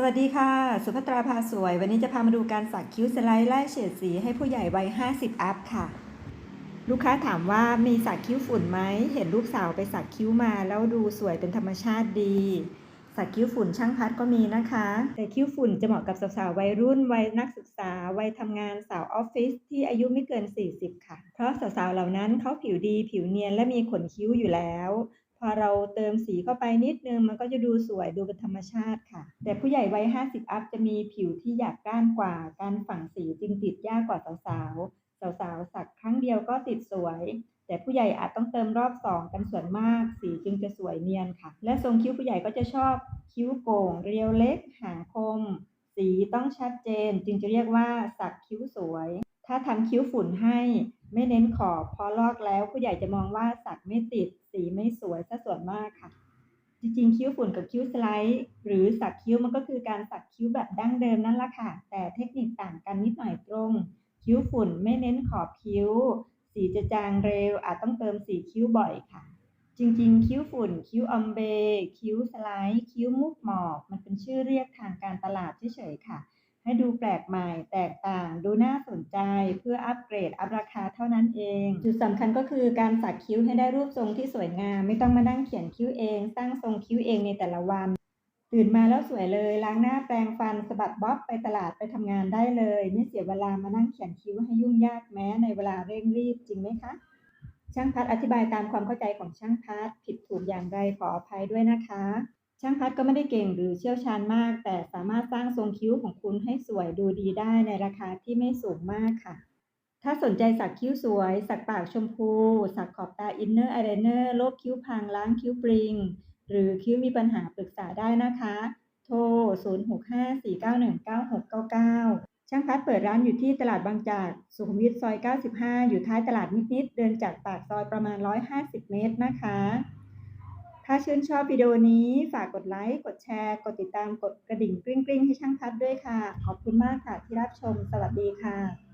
สวัสดีค่ะ สุภัตราพาสวย วันนี้จะพามาดูการสักคิ้วสไลด์ไล่เฉดสีให้ผู้ใหญ่วัย 50 อัพค่ะ ลูกค้าถามว่ามีสักคิ้วฝุ่นไหม เห็นลูกสาวไปสักคิ้วมา แล้วดูสวยเป็นธรรมชาติดี สักคิ้วฝุ่นช่างพัดก็มีนะคะ แต่คิ้วฝุ่นจะเหมาะกับสาวๆวัยรุ่น วัยนักศึกษา วัยทำงานสาวออฟฟิศที่อายุไม่เกิน 40 ค่ะ เพราะสาวๆเหล่านั้นเขาผิวดีผิวเนียนและมีขนคิ้วอยู่แล้ว พอเราเติมสีเข้าไปนิดนึงมันก็จะดูสวยดูเป็นธรรมชาติค่ะ แต่ผู้ใหญ่วัย 50 อัพจะมีผิวที่หยาบก้านกว่า การฝังสีจึงติดยากกว่าสาวๆ สาวๆ สักครั้งเดียวก็ติดสวย แต่ผู้ใหญ่อาจต้องเติมรอบสองกันส่วนมาก สีจึงจะสวยเนียนค่ะ และทรงคิ้วผู้ใหญ่ก็จะชอบคิ้วโก่ง เรียวเล็ก หางคม สีต้องชัดเจน จึงจะเรียกว่าสักคิ้วสวย ถ้าทำคิ้วฝุ่นให้ ไม่เน้นขอบพอลอกแล้วผู้ใหญ่จะมองว่าสักไม่ติดสีไม่สวยซะส่วนมากค่ะ จริงๆ คิ้วฝุ่นกับคิ้วสไลด์หรือสักคิ้วมันก็คือการสักคิ้วแบบดั้งเดิมนั่นแหละค่ะ แต่เทคนิคต่างกันนิดหน่อยตรง คิ้วฝุ่นไม่เน้นขอบคิ้ว สีจะจางเร็ว อาจต้องเติมสีคิ้วบ่อยค่ะ จริงๆ คิ้วฝุ่น คิ้วอมเบคิ้วสไลด์คิ้วมุกหมอก มันเป็นชื่อเรียกทางการตลาดเฉยๆค่ะ ให้ดูแปลกใหม่แตกต่าง สำคัญก็คือการสักคิ้วให้ได้รูปทรงที่สวยงาม ไม่ต้องมานั่งเขียนคิ้วเอง สร้างทรงคิ้วเองในแต่ละวัน ตื่นมาแล้วสวยเลย ล้างหน้าแปรงฟันสะบัดบ๊อบไปตลาดไปทำงานได้เลย ไม่เสียเวลามานั่งเขียนคิ้วให้ยุ่งยากแม้ในเวลาเร่งรีบจริงไหมคะ ช่างพัดอธิบายตามความเข้าใจของช่างพัดผิดถูกอย่างไรขออภัยด้วยนะคะ ช่างพัดก็ไม่ได้เก่งหรือเชี่ยวชาญมาก แต่สามารถสร้างทรงคิ้วของคุณให้สวยดูดีได้ในราคาที่ไม่สูงมากค่ะ ถ้าสนใจสักคิ้วสวย สักปากชมพู สักขอบตาอินเนอร์อายไลเนอร์ลบคิ้วพังล้างคิ้วปริง หรือคิ้วมีปัญหาปรึกษาได้นะคะ โทร 0654919699 ช่างพัดเปิดร้านอยู่ที่ตลาดบางจาก สุขุมวิทซอย 95 อยู่ท้ายตลาดนิดๆ เดินจากปากซอยประมาณ 150 เมตรนะคะ ถ้าชื่นชอบวิดีโอนี้ ฝากกดไลค์ กดแชร์ กดติดตาม กดกระดิ่งกริ๊งๆให้ช่างพัดด้วยค่ะ ขอบคุณมากค่ะที่รับชม สวัสดีค่ะ